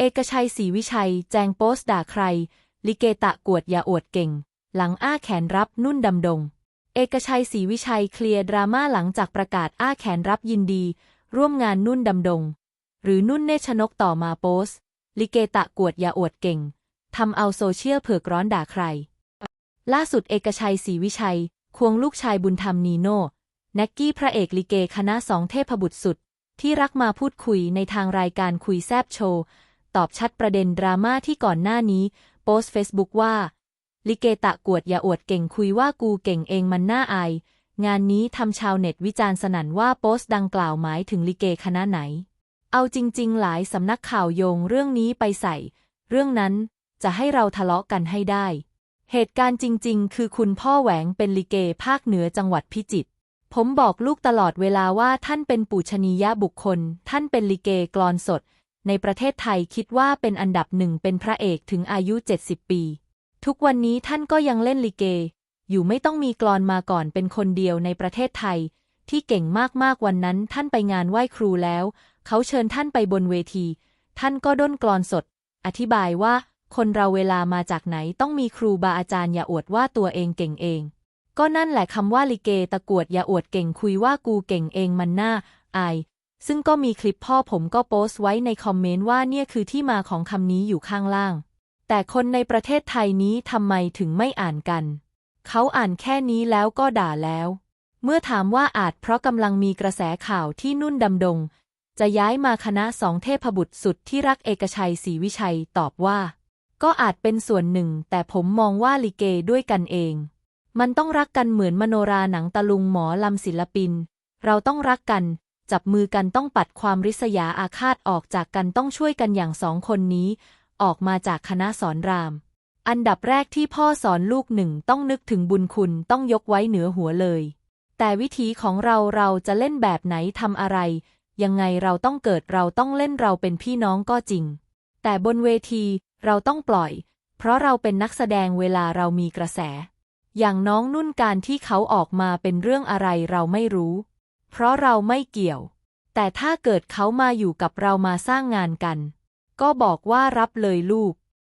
เอกชัยศรีวิชัย แจงโพสต์ด่าใคร ลิเกตะกวดอย่าอวดเก่ง หลังอ้าแขนรับนุ่นดำดง เอกชัยศรีวิชัยเคลียร์ดราม่าหลังจากประกาศอ้าแขนรับยินดี ร่วมงานนุ่นดำดง หรือนุ่นเนชนกต่อมาโพสต์ลิเกตะกวดอย่าอวดเก่งทำเอาโซเชียลเผือกร้อนด่าใคร ล่าสุดเอกชัยศรีวิชัย ควงลูกชายบุญธรรมนีโน่แน็กกี้พระเอกลิเกคณะสองเทพบุตรสุด ที่รักมาพูดคุยในทางรายการคุยแซบโชว์ ตอบชัดประเด็นดราม่าที่ก่อนหน้านี้ โพสเฟซบุ๊กว่า ลิเกตะกวดอย่าอวดเก่งคุยว่ากูเก่งเองมันน่าอาย งานนี้ทำชาวเน็ตวิจารณ์สนั่นว่าโพสต์ดังกล่าวหมายถึงลิเกคณะไหน เอาจริง ๆ หลายสำนักข่าวโยงเรื่องนี้ไปใส่ เรื่องนั้นจะให้เราทะเลาะกันให้ได้ เหตุการณ์จริง ๆ คือคุณพ่อแหวงเป็นลิเกภาคเหนือจังหวัดพิจิตรผมบอกลูกตลอดเวลาว่าท่านเป็นปูชนียบุคคล ท่านเป็นลิเกกลอนสด ในประเทศไทยคิดว่าเป็นอันดับหนึ่งเป็นพระเอกถึงอายุ 70 ปี ทุกวันนี้ท่านก็ยังเล่นลิเก อยู่ไม่ต้องมีกลอนมาก่อนเป็นคนเดียวในประเทศไทย ที่เก่งมากๆวันนั้นท่านไปงานไหว้ครูแล้ว เขาเชิญท่านไปบนเวที ท่านก็ด้นกลอนสด อธิบายว่า คนเราเวลามาจากไหนต้องมีครูบาอาจารย์อย่าอวดว่าตัวเองเก่งเอง ก็นั่นแหละคำว่าลิเกตะกวดอย่าอวดเก่งคุยว่ากูเก่งเองมันน่าอาย ซึ่งก็มีคลิปพ่อผมก็โพสต์ไว้ในคอมเมนต์ว่าเนี่ยคือที่มาของคำนี้อยู่ข้างล่าง แต่คนในประเทศไทยนี้ทำไมถึงไม่อ่านกัน เขาอ่านแค่นี้แล้วก็ด่าแล้ว เมื่อถามว่าอาจเพราะกำลังมีกระแสข่าวที่นุ่นดำดง จะย้ายมาคณะสองเทพบุตรสุดที่รักเอกชัยศรีวิชัยตอบว่า ก็อาจเป็นส่วนหนึ่ง แต่ผมมองว่าลิเกด้วยกันเอง มันต้องรักกันเหมือนมโนราหนังตะลุงหมอลำศิลปิน เราต้องรักกัน จับมือกันต้องปัดความริษยาอาฆาตออกจากกันต้องช่วยกันอย่างสองคนนี้ ออกมาจากคณะสอนราม อันดับแรกที่พ่อสอนลูกหนึ่งต้องนึกถึงบุญคุณต้องยกไว้เหนือหัวเลย แต่วิธีของเราเราจะเล่นแบบไหนทำอะไร ยังไงเราต้องเกิดเราต้องเล่นเราเป็นพี่น้องก็จริง แต่บนเวทีเราต้องปล่อย เพราะเราเป็นนักแสดงเวลาเรามีกระแส อย่างน้องนุ่นการที่เขาออกมาเป็นเรื่องอะไรเราไม่รู้ เพราะเราไม่เกี่ยว แต่ถ้าเกิดเขามาอยู่กับเรามาสร้างงานกัน ก็บอกว่ารับเลยลูก